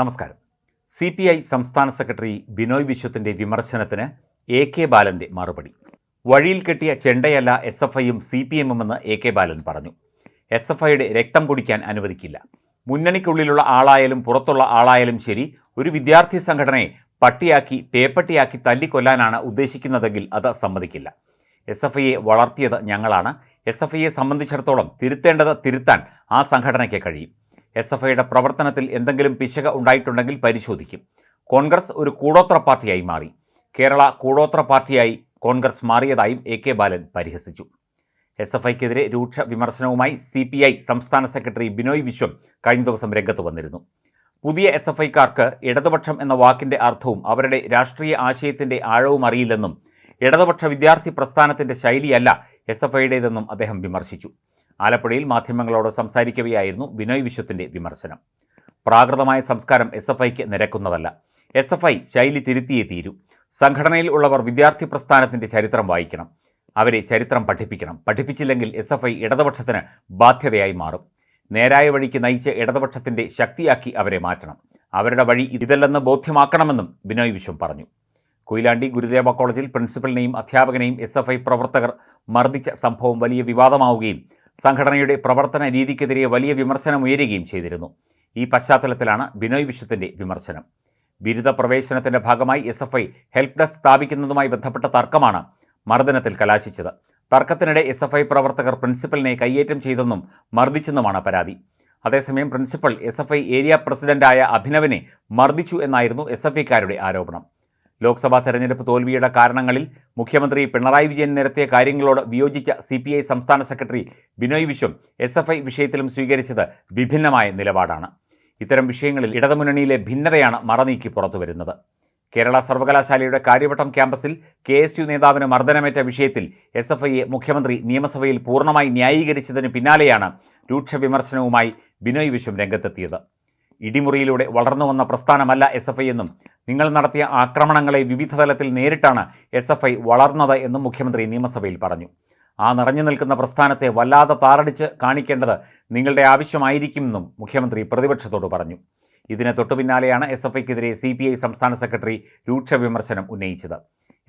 നമസ്കാരം. C P I സംസ്ഥാന secretary Binoy വിശ്വത്തിന്റെ വിമർശനത്തിന് എ കെ ബാലന്റെ മറുപടി. വഴിയിൽ കെട്ടിയ ചെണ്ടയല്ല എസ് എഫ് ഐയും സി പി എമ്മുമെന്ന് എ കെ ബാലൻ പറഞ്ഞു. എസ് എഫ് ഐയുടെ രക്തം കുടിക്കാൻ അനുവദിക്കില്ല. മുന്നണിക്കുള്ളിലുള്ള ആളായാലും പുറത്തുള്ള ആളായാലും ശരി ഒരു വിദ്യാർത്ഥി സംഘടനയെ പട്ടിയാക്കി പേപ്പട്ടിയാക്കി തല്ലിക്കൊല്ലാനാണ് ഉദ്ദേശിക്കുന്നതെങ്കിൽ അത് സമ്മതിക്കില്ല. എസ് എഫ് ഐയെ വളർത്തിയത് ഞങ്ങളാണ്. എസ് എഫ് ഐയെ സംബന്ധിച്ചിടത്തോളം തിരുത്തേണ്ടത് തിരുത്താൻ ആ സംഘടനയ്ക്ക് കഴിയും. എസ് എഫ് ഐയുടെ പ്രവർത്തനത്തിൽ എന്തെങ്കിലും പിശക ഉണ്ടായിട്ടുണ്ടെങ്കിൽ പരിശോധിക്കും. കോൺഗ്രസ് ഒരു കൂടോത്ര പാർട്ടിയായി മാറി. കേരള കൂടോത്ര പാർട്ടിയായി കോൺഗ്രസ് മാറിയതായും എ കെ ബാലൻ പരിഹസിച്ചു. എസ് എഫ് ഐക്കെതിരെ രൂക്ഷ വിമർശനവുമായി സി പി ഐ സംസ്ഥാന സെക്രട്ടറി ബിനോയ് വിശ്വം കഴിഞ്ഞ ദിവസം രംഗത്ത് വന്നിരുന്നു. പുതിയ എസ് എഫ് ഐക്കാർക്ക് ഇടതുപക്ഷം എന്ന വാക്കിന്റെ അർത്ഥവും അവരുടെ രാഷ്ട്രീയ ആശയത്തിന്റെ ആഴവും അറിയില്ലെന്നും ഇടതുപക്ഷ വിദ്യാർത്ഥി പ്രസ്ഥാനത്തിന്റെ ശൈലിയല്ല എസ് എഫ് ഐയുടേതെന്നും അദ്ദേഹം വിമർശിച്ചു. ആലപ്പുഴയിൽ മാധ്യമങ്ങളോട് സംസാരിക്കവെയായിരുന്നു ബിനോയ് വിശ്വത്തിന്റെ വിമർശനം. പ്രാകൃതമായ സംസ്കാരം എസ് എഫ് ഐക്ക് നിരക്കുന്നതല്ല. എസ് എഫ് ഐ ശൈലി തിരുത്തിയേ തീരൂ. സംഘടനയിൽ ഉള്ളവർ വിദ്യാർത്ഥി പ്രസ്ഥാനത്തിന്റെ ചരിത്രം വായിക്കണം. അവരെ ചരിത്രം പഠിപ്പിക്കണം. പഠിപ്പിച്ചില്ലെങ്കിൽ എസ് എഫ് ഐ ഇടതുപക്ഷത്തിന് ബാധ്യതയായി മാറും. നേരായ വഴിക്ക് നയിച്ച് ഇടതുപക്ഷത്തിന്റെ ശക്തിയാക്കി അവരെ മാറ്റണം. അവരുടെ വഴി ഇതല്ലെന്ന് ബോധ്യമാക്കണമെന്നും ബിനോയ് വിശ്വം പറഞ്ഞു. കൊയിലാണ്ടി ഗുരുദേവ കോളേജിൽ പ്രിൻസിപ്പലിനെയും അധ്യാപകനെയും എസ് പ്രവർത്തകർ മർദ്ദിച്ച സംഭവം വലിയ വിവാദമാവുകയും സംഘടനയുടെ പ്രവർത്തന രീതിക്കെതിരെ വലിയ വിമർശനം ഉയരുകയും ചെയ്തിരുന്നു. ഈ പശ്ചാത്തലത്തിലാണ് ബിനോയ് വിശ്വത്തിന്റെ വിമർശനം. ബിരുദ പ്രവേശനത്തിന്റെ ഭാഗമായി S F I help desk സ്ഥാപിക്കുന്നതുമായി ബന്ധപ്പെട്ട തർക്കമാണ് മർദ്ദനത്തിൽ കലാശിച്ചത്. തർക്കത്തിനിടെ എസ് എഫ് ഐ പ്രവർത്തകർ പ്രിൻസിപ്പലിനെ കയ്യേറ്റം ചെയ്തെന്നും മർദ്ദിച്ചെന്നുമാണ് പരാതി. അതേസമയം principal S F I area പ്രസിഡന്റായ അഭിനവിനെ മർദ്ദിച്ചു എന്നായിരുന്നു എസ് എഫ് ഐക്കാരുടെ ആരോപണം. ലോക്സഭാ തെരഞ്ഞെടുപ്പ് തോൽവിയുടെ കാരണങ്ങളിൽ മുഖ്യമന്ത്രി പിണറായി വിജയൻ നിരത്തിയ കാര്യങ്ങളോട് വിയോജിച്ച സി സംസ്ഥാന സെക്രട്ടറി ബിനോയ് വിശ്വം എസ് വിഷയത്തിലും സ്വീകരിച്ചത് വിഭിന്നമായ നിലപാടാണ്. ഇത്തരം വിഷയങ്ങളിൽ ഇടതുമുന്നണിയിലെ ഭിന്നതയാണ് മറനീക്കി പുറത്തുവരുന്നത്. കേരള സർവകലാശാലയുടെ കാര്യവട്ടം ക്യാമ്പസിൽ കെ എസ് യു നേതാവിന് മർദ്ദനമേറ്റ വിഷയത്തിൽ എസ് എഫ് ഐയെ മുഖ്യമന്ത്രി നിയമസഭയിൽ പൂർണമായി ന്യായീകരിച്ചതിന് പിന്നാലെയാണ് രൂക്ഷ വിമർശനവുമായി ബിനോയ് വിശ്വം രംഗത്തെത്തിയത്. ഇടിമുറിയിലൂടെ വളർന്നു വന്ന പ്രസ്ഥാനമല്ല എസ് എഫ് ഐ എന്നും നിങ്ങൾ നടത്തിയ ആക്രമണങ്ങളെ വിവിധ തലത്തിൽ നേരിട്ടാണ് എസ് എഫ് ഐ വളർന്നത് എന്നും മുഖ്യമന്ത്രി നിയമസഭയിൽ പറഞ്ഞു. ആ നിറഞ്ഞു നിൽക്കുന്ന പ്രസ്ഥാനത്തെ വല്ലാതെ താറടിച്ച് കാണിക്കേണ്ടത് നിങ്ങളുടെ ആവശ്യമായിരിക്കുമെന്നും മുഖ്യമന്ത്രി പ്രതിപക്ഷത്തോട് പറഞ്ഞു. ഇതിന് തൊട്ടുപിന്നാലെയാണ് എസ് എഫ് ഐക്കെതിരെ സി പി ഐ സംസ്ഥാന സെക്രട്ടറി രൂക്ഷ വിമർശനം ഉന്നയിച്ചത്.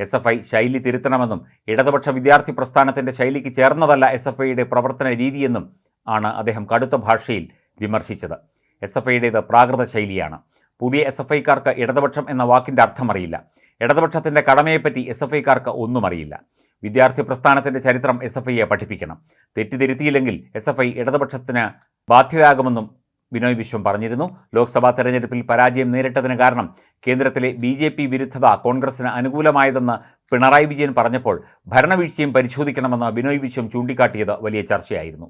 എസ് എഫ് ഐ ശൈലി തിരുത്തണമെന്നും ഇടതുപക്ഷ വിദ്യാർത്ഥി പ്രസ്ഥാനത്തിന്റെ ശൈലിക്ക് ചേർന്നതല്ല എസ് എഫ് ഐയുടെ പ്രവർത്തന രീതിയെന്നും ആണ് അദ്ദേഹം കടുത്ത ഭാഷയിൽ വിമർശിച്ചത്. എസ് എഫ് ഐയുടേത് പ്രാകൃത ശൈലിയാണ്. പുതിയ എസ് എഫ് ഐക്കാർക്ക് ഇടതുപക്ഷം എന്ന വാക്കിന്റെ അർത്ഥമറിയില്ല. ഇടതുപക്ഷത്തിന്റെ കടമയെപ്പറ്റി എസ് എഫ് ഐക്കാർക്ക് ഒന്നും അറിയില്ല വിദ്യാർത്ഥി പ്രസ്ഥാനത്തിന്റെ ചരിത്രം എസ് എഫ് ഐയെ പഠിപ്പിക്കണം. തെറ്റിദ്ധരുത്തിയില്ലെങ്കിൽ എസ് എഫ് ഐ ഇടതുപക്ഷത്തിന് ബാധ്യതയാകുമെന്നും ബിനോയ് വിശ്വം പറഞ്ഞിരുന്നു. ലോക്സഭാ തെരഞ്ഞെടുപ്പിൽ പരാജയം നേരിട്ടതിന് കാരണം കേന്ദ്രത്തിലെ ബി ജെ പി വിരുദ്ധത കോൺഗ്രസിന് അനുകൂലമായതെന്ന് പിണറായി വിജയൻ പറഞ്ഞപ്പോൾ ഭരണവീഴ്ചയും പരിശോധിക്കണമെന്ന് ബിനോയ് വിശ്വം ചൂണ്ടിക്കാട്ടിയത് വലിയ ചർച്ചയായിരുന്നു.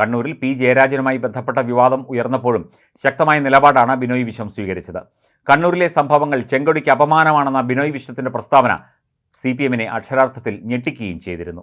കണ്ണൂരിൽ പി. ജയരാജനുമായി ബന്ധപ്പെട്ട വിവാദം ഉയർന്നപ്പോഴും ശക്തമായ നിലപാടാണ് ബിനോയ് വിശ്വം സ്വീകരിച്ചത്. കണ്ണൂരിലെ സംഭവങ്ങൾ ചെങ്കൊടിക്ക് അപമാനമാണെന്ന ബിനോയ് വിശ്വത്തിന്റെ പ്രസ്താവന സി പി എമ്മിനെ അക്ഷരാർത്ഥത്തിൽ ഞെട്ടിക്കുകയും ചെയ്തിരുന്നു.